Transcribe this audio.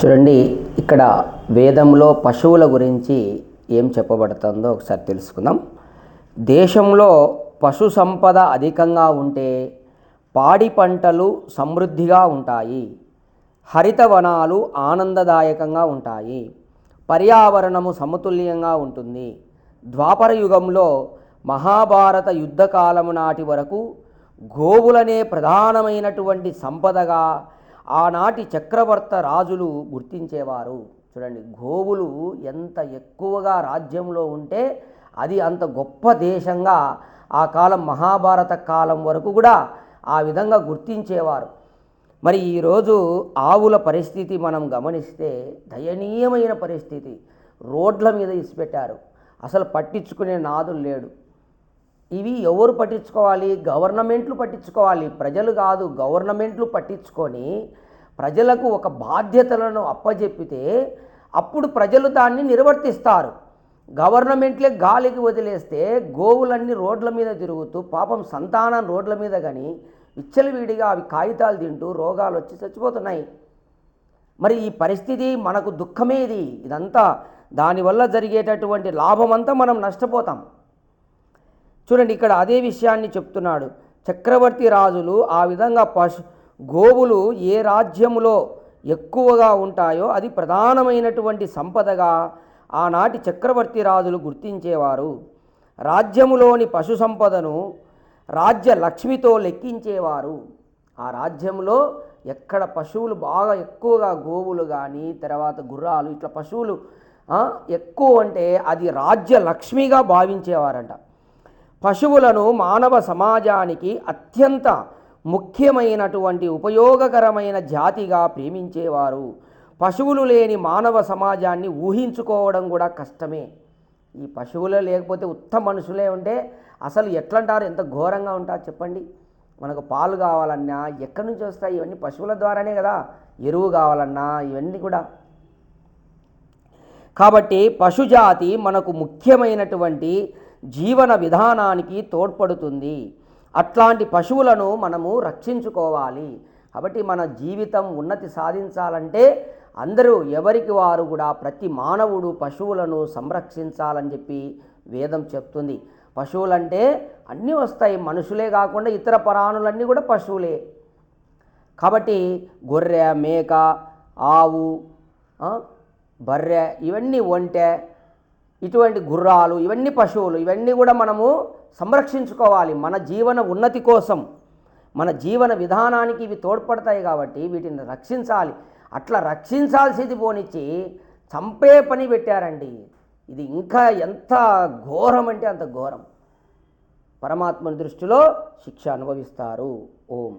చూడండి ఇక్కడ వేదంలో పశువుల గురించి ఏం చెప్పబడుతుందో ఒకసారి తెలుసుకుందాం. దేశంలో పశు సంపద అధికంగా ఉంటే పాడి పంటలు సమృద్ధిగా ఉంటాయి హరితవనాలు ఆనందదాయకంగా ఉంటాయి పర్యావరణము సమతుల్యంగా ఉంటుంది. ద్వాపర యుగంలో మహాభారత యుద్ధకాలము నాటి వరకు గోవులనే ప్రధానమైనటువంటి సంపదగా ఆనాటి చక్రవర్త రాజులు గుర్తించేవారు. చూడండి గోవులు ఎంత ఎక్కువగా రాజ్యంలో ఉంటే అది అంత గొప్ప దేశంగా ఆ కాలం మహాభారత కాలం వరకు కూడా ఆ విధంగా గుర్తించేవారు. మరి ఈరోజు ఆవుల పరిస్థితి మనం గమనిస్తే దయనీయమైన పరిస్థితి. రోడ్ల మీద ఇసిపెట్టారు. అసలు పట్టించుకునే నాదులు లేడు. ఇవి ఎవరు పట్టించుకోవాలి? గవర్నమెంట్లు పట్టించుకోవాలి. ప్రజలు కాదు గవర్నమెంట్లు పట్టించుకొని ప్రజలకు ఒక బాధ్యతలను అప్పజెప్పితే అప్పుడు ప్రజలు దాన్ని నిర్వర్తిస్తారు. గవర్నమెంట్లే గాలికి వదిలేస్తే గోవులన్నీ రోడ్ల మీద తిరుగుతూ పాపం సంతానం రోడ్ల మీద కానీ విచ్చలవిడిగా అవి కాగితాలు తింటూ రోగాలు వచ్చి చచ్చిపోతున్నాయి. మరి ఈ పరిస్థితి మనకు దుఃఖమేది? ఇదంతా దానివల్ల జరిగేటటువంటి లాభమంతా మనం నష్టపోతాం. చూడండి ఇక్కడ అదే విషయాన్ని చెప్తున్నాడు. చక్రవర్తి రాజులు ఆ విధంగా పశు గోవులు ఏ రాజ్యములో ఎక్కువగా ఉంటాయో అది ప్రధానమైనటువంటి సంపదగా ఆనాటి చక్రవర్తి రాజులు గుర్తించేవారు. రాజ్యములోని పశు సంపదను రాజ్య లక్ష్మితో లెక్కించేవారు. ఆ రాజ్యంలో ఎక్కడ పశువులు బాగా ఎక్కువగా గోవులు కానీ తర్వాత గుర్రాలు ఇట్లా పశువులు ఎక్కువ అంటే అది రాజ్య లక్ష్మిగా భావించేవారంట. పశువులను మానవ సమాజానికి అత్యంత ముఖ్యమైనటువంటి ఉపయోగకరమైన జాతిగా ప్రేమించేవారు. పశువులు లేని మానవ సమాజాన్ని ఊహించుకోవడం కూడా కష్టమే. ఈ పశువులే లేకపోతే ఉత్తమ మనుషులే ఉంటే అసలు ఎట్లంటారు? ఎంత ఘోరంగా ఉంటారు చెప్పండి. మనకు పాలు కావాలన్నా ఎక్కడి నుంచి వస్తాయి? ఇవన్నీ పశువుల ద్వారానే కదా. ఎరువు కావాలన్నా ఇవన్నీ కూడా. కాబట్టి పశుజాతి మనకు ముఖ్యమైనటువంటి జీవన విధానానికి తోడ్పడుతుంది. అట్లాంటి పశువులను మనము రక్షించుకోవాలి. కాబట్టి మన జీవితం ఉన్నతి సాధించాలంటే అందరూ ఎవరికి వారు కూడా ప్రతి మానవుడు పశువులను సంరక్షించాలని చెప్పి వేదం చెప్తుంది. పశువులంటే అన్నీ వస్తాయి. మనుషులే కాకుండా ఇతర ప్రాణులన్నీ కూడా పశువులే. కాబట్టి గొర్రె మేక ఆవు బర్రె ఇవన్నీ ఒంటె ఇటువంటి గుర్రాలు ఇవన్నీ పశువులు ఇవన్నీ కూడా మనము సంరక్షించుకోవాలి. మన జీవన ఉన్నతి కోసం. మన జీవన విధానానికి ఇవి తోడ్పడతాయి కాబట్టి వీటిని రక్షించాలి. అట్లా రక్షించాల్సింది పోనిచ్చి చంపే పని పెట్టారండి. ఇది ఇంకా ఎంత ఘోరం అంటే అంత ఘోరం. పరమాత్మ దృష్టిలో శిక్ష అనుభవిస్తారు. ఓం.